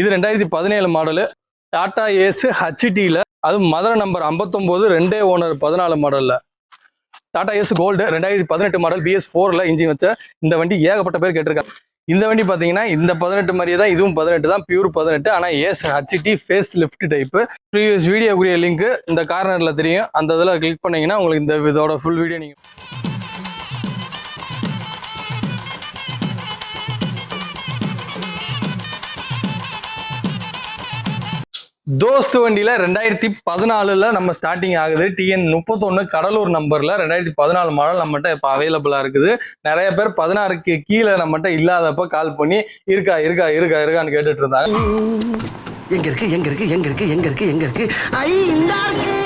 இது ரெண்டாயிரத்தி பதினேழு மாடலு. டாடா ஏஸ் ஹச்டியில் அதுவும் மதுரை நம்பர் ஐம்பத்தொம்போது ரெண்டே ஓனர் பதினாலு மாடலில். டாடா ஏஸ் கோல்டு ரெண்டாயிரத்தி பதினெட்டு மாடல் பிஎஸ் ஃபோரில் இன்ஜின் வச்ச இந்த வண்டி ஏகப்பட்ட பேர் கேட்டிருக்காங்க. இந்த வண்டி பார்த்தீங்கன்னா இந்த பதினெட்டு மாதிரியே தான் இதுவும் பதினெட்டு தான் பியூர் பதினெட்டு. ஆனால் Ace HT facelift type previous வீடியோக்குரிய link இந்த கார்னரில் தெரியும். அந்த இதில் கிளிக் பண்ணீங்கன்னா உங்களுக்கு இந்த இதோட ஃபுல் வீடியோ நீங்கள் தோஸ்து வண்டியில ரெண்டாயிரத்தி பதினாலுல நம்ம ஸ்டார்டிங் ஆகுது. டிஎன் முப்பத்தொன்னு கடலூர் நம்பர்ல ரெண்டாயிரத்தி பதினாலு மாடல் நம்மகிட்ட இப்போ அவைலபிளா இருக்குது. நிறைய பேர் பதினாறுக்கு கீழே நம்மகிட்ட இல்லாதப்ப கால் பண்ணி இருக்கா இருக்கா இருக்கா இருக்கான்னு கேட்டுட்டு இருந்தாங்க. எங்க இருக்கு எங்க இருக்கு எங்க இருக்கு எங்க இருக்கு எங்க இருக்கு? ஐ இந்த இருக்கு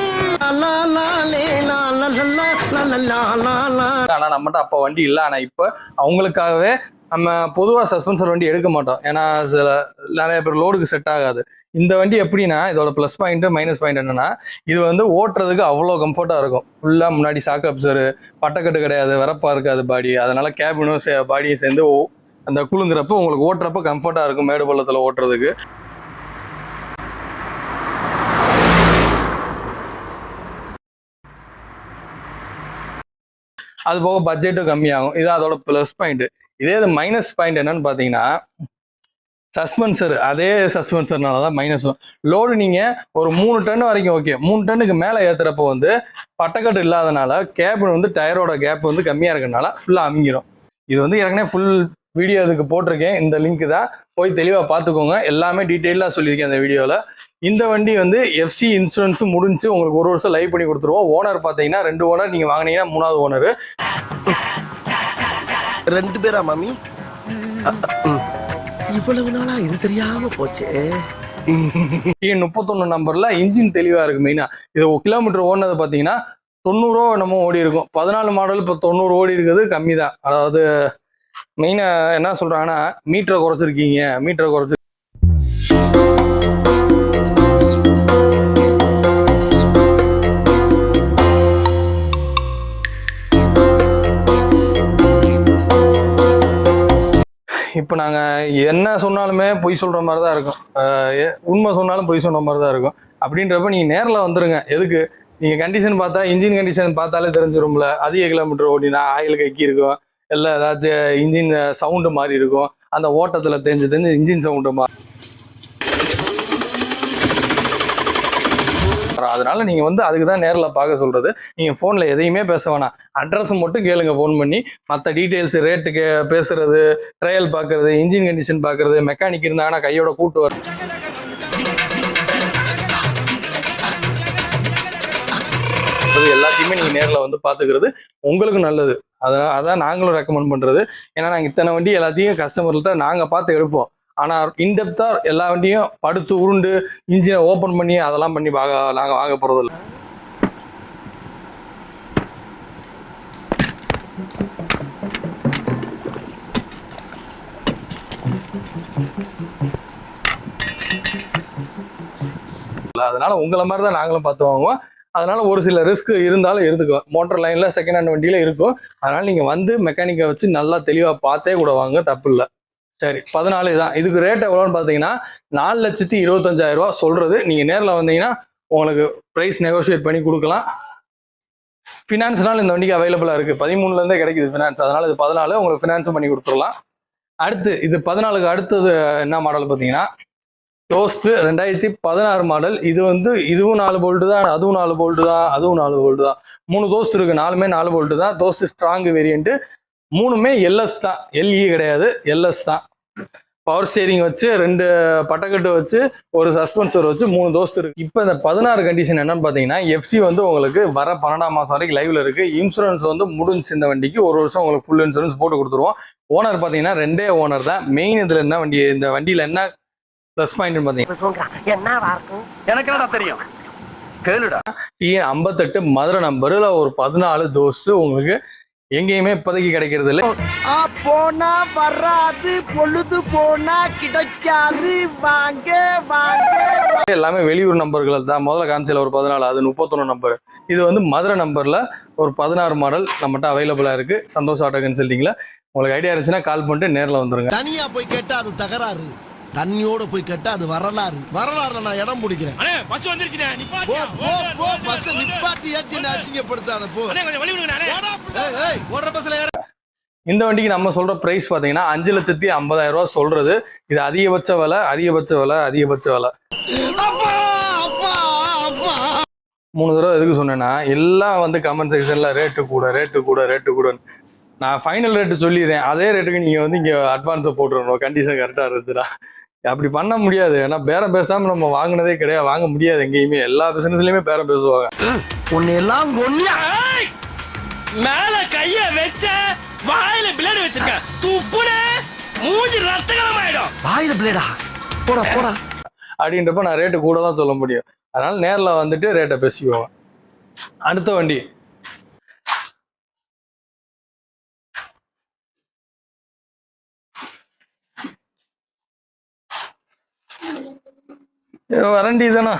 ஆனா நம்மகிட்ட அப்ப வண்டி இல்லை. ஆனா இப்ப அவங்களுக்காகவே நம்ம பொதுவா சஸ்பென்சர் வண்டி எடுக்க மாட்டோம். ஏன்னா சில நிறைய பேர் லோடுக்கு செட் ஆகாது. இந்த வண்டி எப்படின்னா இதோட ப்ளஸ் பாயிண்ட்டு மைனஸ் பாயிண்ட் என்னன்னா இது வந்து ஓட்டுறதுக்கு அவ்வளோ கம்ஃபர்ட்டாக இருக்கும். ஃபுல்லா முன்னாடி சாக்கு அப்சர் பட்டக்கட்டு கிடையாது வரப்பாக இருக்காது பாடி அதனால கேபினும் பாடியும் சேர்ந்து அந்த குழுங்குறப்ப உங்களுக்கு ஓட்டுறப்ப கம்ஃபர்ட்டாக இருக்கும் மேடு பள்ளத்துல ஓட்டுறதுக்கு. அது போக பட்ஜெட்டும் கம்மியாகும். இது அதோட ப்ளஸ் பாயிண்ட் இதே இது மைனஸ் பாயிண்ட் என்னன்னு பார்த்தீங்கன்னா சஸ்பென்சர் அதே சஸ்பென்சர்னால தான் மைனஸ் லோடு நீங்கள் ஒரு மூணு டன் வரைக்கும் ஓகே மூணு டன்னுக்கு மேலே ஏற்றுறப்போ வந்து பட்டக்கட்டு இல்லாதனால கேபின் வந்து டயரோட கேப் வந்து கம்மியாக இருக்கறனால ஃபுல்லாக அமைங்கிடும் இது வந்து ஏற்கனவே ஃபுல் வீடியோ இதுக்கு போட்டிருக்கேன். இந்த லிங்க் தான். போய் தெளிவாக பார்த்துக்கோங்க எல்லாமே டீட்டெயிலாக சொல்லியிருக்கேன் அந்த வீடியோவில் இந்த வண்டி வந்து எஃப்சி இன்சூரன்ஸும் முடிஞ்சு உங்களுக்கு ஒரு வருஷம் லைவ் பண்ணி கொடுத்துருவோம். ஓனர் பார்த்தீங்கன்னா ரெண்டு ஓனர் நீங்கள் வாங்கினீங்கன்னா மூணாவது ஓனர் ரெண்டு பேரா மாமி. இவ்வளவு நாளா இது தெரியாம போச்சே. முப்பத்தொன்னு நம்பர்ல இன்ஜின் தெளிவா இருக்கு மெயினா இது கிலோமீட்டர் ஓடினது பாத்தீங்கன்னா தொண்ணூறோ நம்ம ஓடி இருக்கும். பதினாலு மாடல் இப்போ தொண்ணூறு ஓடி இருக்குது கம்மி தான் அதாவது மெயினா என்ன சொல்றாங்கன்னா மீட்டரை குறைச்சிருக்கீங்க மீட்டரை குறைச்சி இப்போ நாங்கள் என்ன சொன்னாலுமே பொய் சொல்கிற மாதிரி தான் இருக்கும் எ- உண்மை சொன்னாலும் பொய் சொன்ன மாதிரி தான் இருக்கும். அப்படின்றப்ப நீங்கள் நேரில் வந்துடுங்க எதுக்கு? நீங்கள் கண்டிஷன் பார்த்தா இன்ஜின் கண்டிஷன் பார்த்தாலே தெரிஞ்சிரும்ல. அதிக கிலோமீட்டர் ஓடினா ஆயில் கைக்கி இருக்கும். இல்லை ஏதாச்சும் இன்ஜின் சவுண்டு மாதிரி இருக்கும். அந்த ஓட்டத்தில் தெரிஞ்சு தெரிஞ்சு இன்ஜின் சவுண்டு மாதிரி அதனால நீங்கள் வந்து அதுக்கு தான் நேரில் பார்க்க சொல்கிறது நீங்கள் ஃபோனில் எதையுமே பேச வேணாம். அட்ரஸ் மட்டும் கேளுங்க ஃபோன் பண்ணி. மற்ற டீடைல்ஸ் ரேட்டுக்கு பேசுறது ட்ரையல் பார்க்கறது இன்ஜின் கண்டிஷன் பார்க்கறது மெக்கானிக் இருந்தாங்கன்னா கையோட கூட்டு வர. எல்லாத்தையுமே நீங்கள் நேரில் வந்து பார்த்துக்கிறது உங்களுக்கு நல்லது. அதான் அதான் நாங்களும் ரெக்கமெண்ட் பண்ணுறது ஏன்னா நாங்கள் இத்தனை வண்டி எல்லாத்தையும் கஸ்டமர்கிட்ட நாங்கள் பார்த்து எடுப்போம். ஆனா இன்டெப்தா எல்லா வண்டியும் படுத்து உருண்டு இன்ஜினை ஓப்பன் பண்ணி அதெல்லாம் பண்ணி வாங்க நாங்க வாங்க போகிறதில்ல அதனால உங்களை மாதிரி தான் நாங்களும் பார்த்து வாங்குவோம். அதனால ஒரு சில ரிஸ்க் இருந்தாலும் இருந்துக்கும் மோட்டர் லைன்ல செகண்ட் ஹேண்ட் வண்டியில இருக்கும். அதனால நீங்க வந்து மெக்கானிக்கை வச்சு நல்லா தெளிவா பார்த்தே கூட வாங்க தப்பு இல்லை சரி பதினாலு தான். இதுக்கு ரேட் எவ்வளோன்னு பார்த்தீங்கன்னா நாலு லட்சத்தி இருபத்தஞ்சாயிரம் ரூபா சொல்றது. நீங்கள் நேரில் வந்தீங்கன்னா உங்களுக்கு ப்ரைஸ் நெகோஷியேட் பண்ணி கொடுக்கலாம். ஃபினான்ஸ்னால இந்த வண்டிக்கு அவைலபிளாக இருக்குது பதிமூணுலேருந்தே கிடைக்குது ஃபினான்ஸ் அதனால் இது பதினாலு உங்களுக்கு ஃபினான்ஸும் பண்ணி கொடுத்துடலாம். அடுத்து இது பதினாலுக்கு அடுத்தது என்ன மாடல் பார்த்தீங்கன்னா டோஸ்ட் ரெண்டாயிரத்தி பதினாறு மாடல் இது வந்து இதுவும் நாலு போல்ட்டு தான் அதுவும் நாலு போல்ட்டு தான் அதுவும் நாலு போல்ட்டு தான். மூணு தோஸ்ட் இருக்குது நாலுமே நாலு போல்ட்டு தான். தோஸ்ட் ஸ்ட்ராங் வேரியண்ட்டு மூணுமே எல்எஸ் தான். எல்இ கிடையாது எல்எஸ் தான். பவர் ஸ்டேரிங் வச்சு ரெண்டு பட்டக்கட்டு வச்சு ஒரு சஸ்பென்சர் வச்சு மூணு தோஸ்ட் இருக்கு. இப்போ இந்த பதினாறு கண்டிஷன் என்னன்னு பார்த்தீங்கன்னா எஃப்சி வந்து உங்களுக்கு வர பன்னெண்டாம் மாதம் வரைக்கும் லைவ்ல இருக்கு. இன்சூரன்ஸ் வந்து முடிஞ்சு இந்த வண்டிக்கு ஒரு வருஷம் உங்களுக்கு ஃபுல் இன்சூரன்ஸ் போட்டு கொடுத்துருவோம். ஓனர் பார்த்தீங்கன்னா ரெண்டே ஓனர் தான். மெயின் இதில் என்ன வண்டி இந்த வண்டியில் என்ன ப்ளஸ் பாயிண்ட் பார்த்தீங்கன்னா எனக்கு என்னடா தெரியும்? கேளுடா. டிஎன் ஐம்பத்தெட்டு மதுரை நம்பரில் ஒரு பதினாலு தோஸ்ட் உங்களுக்கு எங்கேயுமே இப்போதைக்கு கிடைக்கிறது இல்லை போனா வராது பொழுது போனா கிடைக்காது. வாங்க வாங்க எல்லாமே வெளியூர் நம்பர்கள் தான். முதல்ல காமிச்சல ஒரு பதினாலு அது முப்பத்தொன்று நம்பர் இது வந்து மதுரை நம்பரில் ஒரு பதினாறு மாடல் நம்மகிட்ட அவைலபிளாக இருக்குது சந்தோஷ் ஆட்டோ கன்சல்ட்டிங்கில் உங்களுக்கு ஐடியா இருந்துச்சுன்னா கால் பண்ணிட்டு நேரில் வந்துருங்க. தனியா போய் கேட்டா அது தகராறு. தண்ணியோட போய் கேட்டா அது வரலாறு. வரலாறுல நான் இடம் பிடிக்கிறேன். அண்ணே பஸ் போ பஸ் நிப்பாட்டி ஏத்தி அசிங்கப்படுத்தாத போ. இந்த வண்டிக்கு நம்ம சொல்ற பிரைஸ் பாத்தீங்கன்னா அஞ்சு லட்சத்தி ஐம்பதாயிரம் ரூபாய் சொல்றது. இது அதிகபட்ச விலை அதிகபட்ச விலை அதிகபட்ச விலை. அப்பா அப்பா அப்பா. மூணு தடவை எதுக்கு சொன்னேன்னா எல்லாம் வந்து கமெண்ட் செக்ஷன்ல ரேட்டு கூட ரேட்டு கூட ரேட்டு கூட நான் ஃபைனல் ரேட்டு சொல்லிடுறேன். அதே ரேட்டுக்கு நீங்க வந்து இங்க அட்வான்ஸை போட்டுருணும் கண்டிஷன் கரெக்டா இருந்துச்சுன்னா. அப்படி பண்ண முடியாது. ஏன்னா பேரம் பேசாம நம்ம வாங்கினதே கிடையாது. வாங்க முடியாது எங்கேயுமே. எல்லா பிசினஸ்லயுமே பேரம் பேசுவாங்க. உன்னை எல்லாம் ஒன்னியா மேல கைய வச்ச வாயில பிளேடு வச்சிருக்க. துப்புன மூஞ்சி ரத்தகலம் ஆயிடும் வாயில பிளேடா? போடா போடா. அப்படின்றப்ப நான் ரேட்டு கூட தான் சொல்ல முடியும். அதனால நேர்ல வந்துட்டு ரேட்டை பேசிக்குவோம். அடுத்த வண்டி. வரண்டி தானே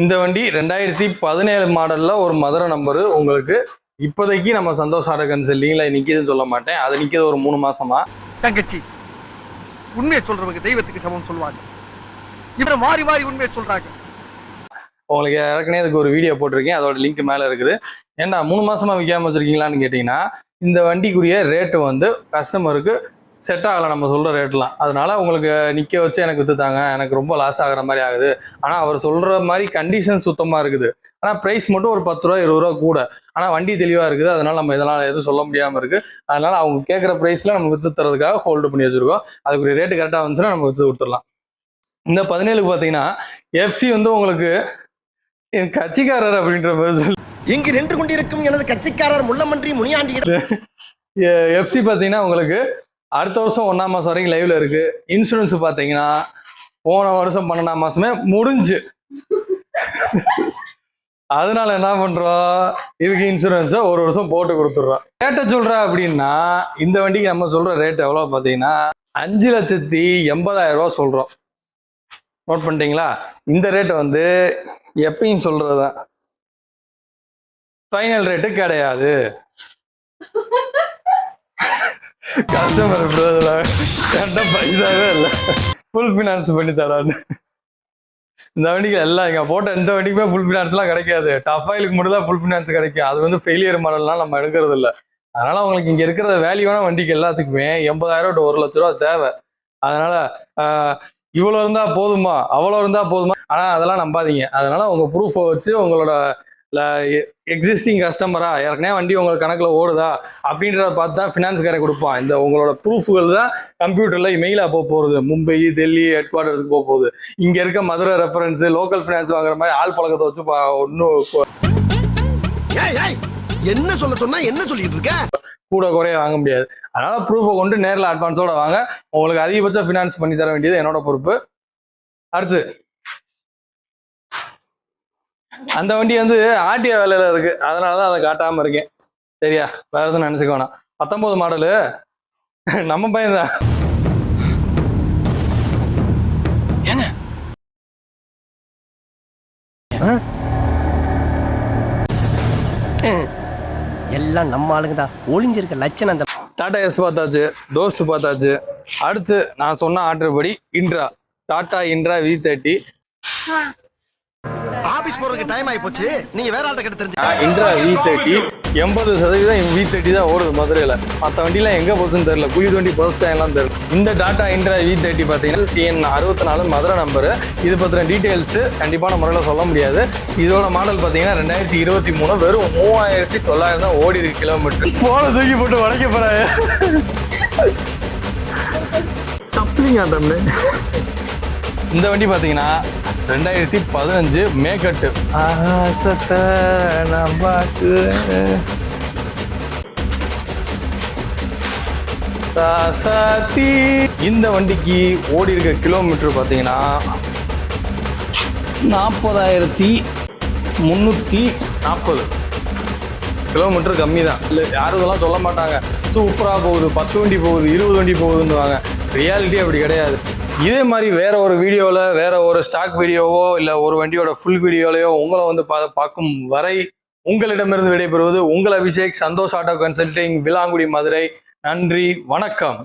இந்த வண்டி ரெண்டாயிரத்தி பதினேழு மாடல்ல ஒரு மதுரை நம்பரு உங்களுக்கு இப்போதைக்கு நம்ம சந்தோஷ் ஆட கன்சல்டிங்ல நிக்குதுன்னு சொல்ல மாட்டேன். அது நிக்குது ஒரு மூணு மாசமா. தங்கச்சி உண்மையை சொல்றவங்க தெய்வத்துக்கு சமம் சொல்லுவாங்க. இவரை மாறி மாறி உண்மையை சொல்றாங்க. உங்களுக்கு ஏற்கனவே அதுக்கு ஒரு வீடியோ போட்டிருக்கேன். அதோட லிங்க் மேலே இருக்குது. ஏன்டா மூணு மாசமா விற்காம வச்சிருக்கீங்களான்னு கேட்டிங்கன்னா இந்த வண்டிக்குரிய ரேட்டு வந்து கஸ்டமருக்கு செட் ஆகலை நம்ம சொல்கிற ரேட்லாம் அதனால உங்களுக்கு நிற்க வச்சு எனக்கு விற்றுத்தாங்க எனக்கு ரொம்ப லாஸ் ஆகுற மாதிரி ஆகுது. ஆனால் அவர் சொல்கிற மாதிரி கண்டிஷன் சுத்தமாக இருக்குது. ஆனால் ப்ரைஸ் மட்டும் ஒரு பத்து ரூபா இருபது ரூபா கூட. ஆனால் வண்டி தெளிவாக இருக்குது. அதனால நம்ம இதெல்லாம் எதுவும் சொல்ல முடியாமல் இருக்குது அதனால அவங்க கேட்குற ப்ரைஸில் நம்ம விற்று தரதுக்காக ஹோல்டு பண்ணி வச்சிருக்கோம். அதுக்குரிய ரேட்டு கரெக்டாக வந்துச்சுன்னா நம்ம விற்று கொடுத்துடலாம். இந்த பதினேழுக்கு பார்த்தீங்கன்னா எஃப்சி வந்து உங்களுக்கு என் கட்சிக்காரர் அப்படின்ற மாதிரி சொல்லி இங்கு நின்று கொண்டிருக்கும் எனது கட்சிக்காரர் முள்ளமன்றி முனியாண்டியிடம் எஃப்சி பார்த்தீங்கன்னா உங்களுக்கு அடுத்த வருஷம் ஒன்றாம் மாதம் வரைக்கும் லைவ்ல இருக்கு. இன்சூரன்ஸ் பார்த்தீங்கன்னா போன வருஷம் பன்னெண்டாம் மாசமே முடிஞ்சு. அதனால என்ன பண்றோம்? இதுக்கு இன்சூரன்ஸை ஒரு வருஷம் போட்டு கொடுத்துட்றோம். ரேட்டை சொல்ற அப்படின்னா இந்த வண்டிக்கு நம்ம சொல்ற ரேட் எவ்வளோ பார்த்தீங்கன்னா அஞ்சு லட்சத்தி எண்பதாயிரம் ரூபா சொல்றோம். நோட் பண்ணிட்டீங்களா? இந்த ரேட் வந்து எப்பயும் சொல்றதுதான். ஃபைனல் ரேட்டு கிடையாது. கஸ்டமர் கரெக்டாக பைசாவே இல்லை. ஃபுல் ஃபினான்ஸ் பண்ணி தரான்னு. இந்த வண்டிக்கு எல்லாம் இங்கே போட்ட எந்த வண்டிக்குமே ஃபுல் ஃபினான்ஸ்லாம் கிடைக்காது. டஃப் ஆயிலுக்கு மட்டும் தான் ஃபுல் ஃபினான்ஸ் கிடைக்கும். அது வந்து ஃபெயிலியர் மாடல்லாம் நம்ம எடுக்கிறது இல்லை. அதனால உங்களுக்கு இங்கே இருக்கிற வேல்யூவான வண்டிக்கு எல்லாத்துக்குமே எண்பதாயிரம் டு ஒரு லட்ச ரூபா தேவை. அதனால ஆஹ், இவ்வளோ இருந்தா போதுமா? அவ்வளோ இருந்தா போதுமா? ஆனால் அதெல்லாம் நம்பாதீங்க. அதனால உங்க ப்ரூஃபை வச்சு உங்களோட எக்ஸிஸ்டிங் கஸ்டமரா ஏற்கனவே வண்டி உங்களுக்கு கணக்குல ஓடுதா? அப்படின்றத பார்த்து தான் ஃபினான்ஸ்காரன் கொடுப்பான். இந்த உங்களோட ப்ரூஃப்கள் தான் கம்ப்யூட்டர்ல மெயிலாக போக போகுது. மும்பை டெல்லி ஹெட் குவார்டர்ஸ்க்கு போக போகுது. இங்க இருக்க மதுரை ரெஃபரன்ஸ் லோக்கல் ஃபினான்ஸ் வாங்குற மாதிரி ஆள் பழக்கத்தை வச்சு ஒன்றும் என்ன சொல்ல சொன்னா என்ன சொல்லிட்டு இருக்க? கூட குறைய வாங்க முடியாது. அதனால ப்ரூஃபை கொண்டு நேரில் அட்வான்ஸோட வாங்க. உங்களுக்கு அதிகபட்ச ஃபினான்ஸ் பண்ணி தர வேண்டியது என்னோட பொறுப்பு. அடுத்து அந்த வண்டி வந்து ஆர்டிஓ வேலையில இருக்கு. அதனால தான் அதை காட்டாம இருக்கேன். சரியா? வேற எதுவும் நினைச்சுக்க வேணாம். பத்தொன்பது மாடலு. நம்ம பையன் தான். எல்லாம் நம்ம ஆளுங்க தான். ஒளிஞ்சிருக்க லட்சணம் அந்த டாடா எஸ் பார்த்தாச்சு தோஸ்த் பார்த்தாச்சு. அடுத்து நான் சொன்ன ஆர்டர் படி Intra. Tata Intra V thirty office போறதுக்கு டைம் ஆகி போச்சு நீங்க வேற ஆள்கிட்ட கிட்ட தெரிஞ்சு இன்ட்ரா வி தேர்ட்டி எண்பது சதவீதம் வி தேர்ட்டி தான் ஓடுது மதுரையில். மற்ற வண்டிலாம் எங்கே போகுதுன்னு தெரியல. குழி வண்டி பஸ் எல்லாம் தெரியல. இந்த டாடா இன்ட்ரா வி தேர்ட்டி பார்த்தீங்கன்னா டிஎன் அறுபத்தி நாலு மதுரை நம்பரு இது பற்றின டீட்டெயில்ஸ் கண்டிப்பான முறையில் சொல்ல முடியாது. இதோட மாடல் பார்த்தீங்கன்னா ரெண்டாயிரத்தி இருபத்தி மூணு வெறும் மூவாயிரத்தி தொள்ளாயிரம் தான் ஓடி இருக்கு கிலோமீட்டர் போன தூக்கி போட்டு உடைக்க போறாங்க. சப்ளிங் ஆட்டம்னு இந்த வண்டி பார்த்தீங்கன்னா ரெண்டாயிரத்தி பதினஞ்சு மேக்கட்டு ஆசத்தை நான் பார்க்குறேன். இந்த வண்டிக்கு ஓடி இருக்க கிலோமீட்டர் பார்த்தீங்கன்னா நாற்பதாயிரத்தி முந்நூற்றி நாற்பது. கிலோமீட்டர் கம்மி தான். இல்லை யாரும் இதெல்லாம் சொல்ல மாட்டாங்க. சூப்பராக போகுது பத்து வண்டி போகுது இருபது வண்டி போகுதுன்னுவாங்க. ரியாலிட்டி அப்படி கிடையாது. இதே மாதிரி வேற ஒரு வீடியோவில் வேற ஒரு ஸ்டாக் வீடியோவோ இல்லை ஒரு வண்டியோட ஃபுல் வீடியோலையோ உங்களை வந்து பா பார்க்கும் வரை உங்களிடமிருந்து விடைபெறுவது உங்கள் அபிஷேக் சந்தோஷ் ஆட்டோ கன்சல்டிங் விலாங்குடி மதுரை. நன்றி வணக்கம்.